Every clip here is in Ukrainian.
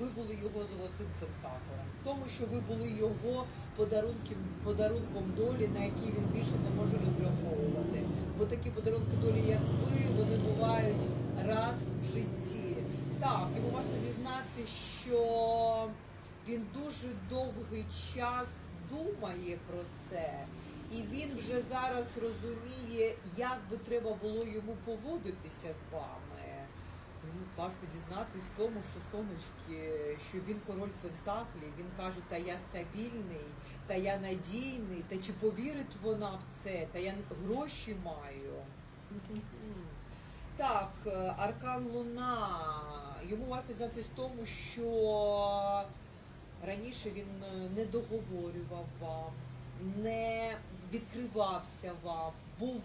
ви були його золотим пентаклем, тому, що ви були його подарунком, подарунком долі, на який він більше не може розраховувати. Бо такі подарунки долі, як ви, вони бувають раз в житті. Так, йому можна зізнати, що він дуже довгий час думає про це. І він вже зараз розуміє, як би треба було йому поводитися з вами. Важко дізнатись в тому, що сонечки, що він король Пентаклів, він каже, та я стабільний, та я надійний, та чи повірить вона в це, та я гроші маю. Так, е, Аркан Луна. Йому варто знатись в тому, що раніше він е, не договорював вам, не відкривався вам, був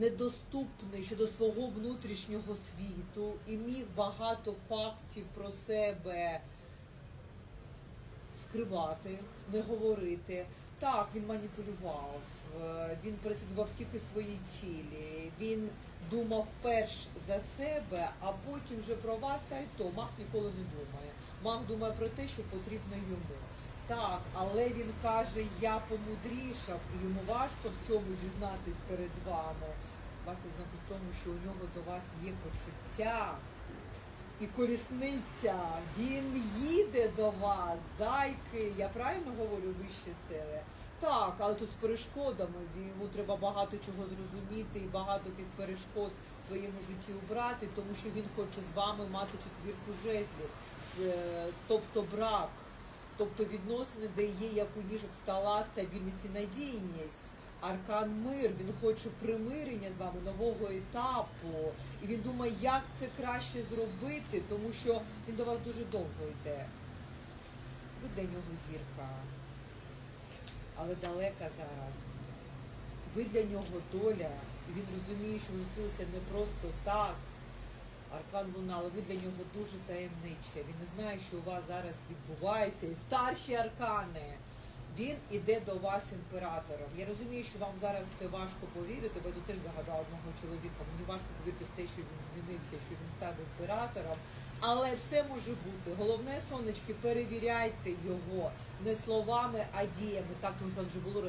недоступний щодо свого внутрішнього світу і міг багато фактів про себе скривати, не говорити. Так, він маніпулював, е, він переслідував тільки свої цілі. Він думав перш за себе, а потім вже про вас та й то. Мах ніколи не думає. Мах думає про те, що потрібно йому. Так, але він каже, я помудрішав, і йому важко в цьому зізнатись перед вами. Важко зізнатись в тому, що у нього до вас є почуття і колісниця. Він їде до вас, зайки. Я правильно говорю вищі сили? Так, але тут з перешкодами йому треба багато чого зрозуміти і багато тих перешкод в своєму житті убрати, тому що він хоче з вами мати четвірку жезлів, Е, тобто брак. Тобто відносини, де є як у ніжок стола, стабільність і надійність. Аркан мир, він хоче примирення з вами, нового етапу. І він думає, як це краще зробити, тому що він до вас дуже довго йде. Ви для нього зірка, але далека зараз. Ви для нього доля, і він розуміє, що ви зустрілися не просто так. Аркан Луна, але ви для нього дуже таємниче. Він не знає, що у вас зараз відбувається. І старші аркани. Він іде до вас імператором. Я розумію, що вам зараз це важко повірити, бо я тут загадала одного чоловіка. Мені важко повірити в те, що він змінився, що він став імператором. Але все може бути. Головне, сонечки, перевіряйте його не словами, а діями. Так тому що вже було